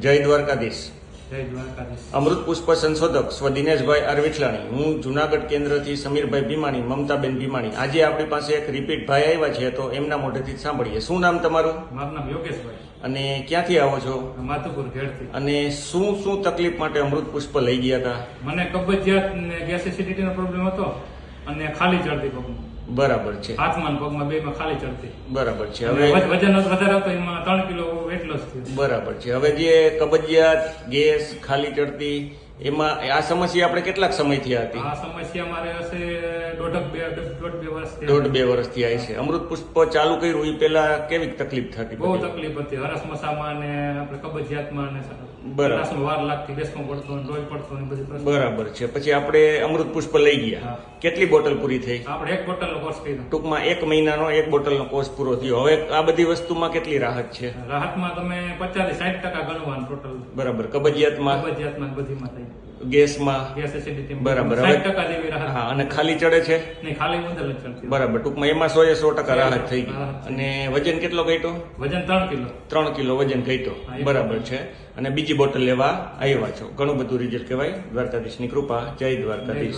જય દ્વારકાધીશ. જય અમૃત પુષ્પ સંશોધક સ્વ દિનેશભાઈ આર વિઠલાણી હું જુનાગઢ કેન્દ્રથી સમીરભાઈ ભીમાણી મમતાબેન ભીમાણી. આજે આપણી પાસે એક રિપીટ ભાઈ આવ્યા છે તો એમના મોઢેથી સાંભળીએ. શું નામ તમારું? મારું નામ યોગેશભાઈ. અને ક્યાંથી આવો છો? માધુપુર ઘેડથી અને શું શું તકલીફ માટે અમૃત પુષ્પ લઈ ગયા હતા? મને કબજિયાત ને ગેસ એસિડિટીનો પ્રોબ્લેમ હતો અને ખાલી ચડતી પગમાં. બરાબર છે. હાથમાં પગમાં બેમાં ખાલી ચડતી. બરાબર છે. હવે વજન વધારે હતો એમાં ત્રણ કિલો બરાબર છે. હવે જે કબજિયાત ગેસ ખાલી ચડતી એમાં આ સમસ્યા આપણે કેટલાક સમયથી હતી? આ સમસ્યા મારે હશે દોઢક બે દોઢ બે વર્ષ દોઢ બે વર્ષથી આવી છે અમૃત પુષ્પ ચાલુ કર્યું એ પેલા કેવી તકલીફ થતી બહુ તકલીફ હતી. હરસ મસામાં ને આપણે કબજિયાતમાં ને બરાબર. વાર લાગતી બેસમાં પડતો લોહી પડતો ને બધી બરાબર છે. પછી આપણે અમૃત પુષ્પ લઈ ગયા. કેટલી બોટલ પૂરી થઈ? આપણે એક બોટલનો કોર્સ કર્યો. ટૂંકમાં એક મહિનાનો એક બોટલનો કોર્સ પૂરો થયો. હવે આ બધી વસ્તુમાં કેટલી રાહત છે? રાહતમાં તમે પચાસથી સાઠ ટકા ગણવાનું ટોટલ. બરાબર. કબજિયાતમાં? કબજિયાતમાં બધીમાં થઈ. ગેસમાં ગેસ એસિડિટી બરાબર. સાઠ ટકા જેવી રાહત. હા અને ખાલી ચડે છે? નહીં ખાલી મુંદર ચડતી બરાબર. ટૂંકમાં એમાં સો એ સો ટકા રાહત થઈ ગઈ. અને વજન કેટલો ઘટ્યો? વજન ત્રણ કિલો. ત્રણ કિલો વજન ઘટ્યો. બરાબર છે. અને બીજી બોટલ લેવા આવ્યા છો. ઘણું બધું રિઝલ્ટ કહેવાય. દ્વારકાધીશની કૃપા. જય દ્વારકાધીશ.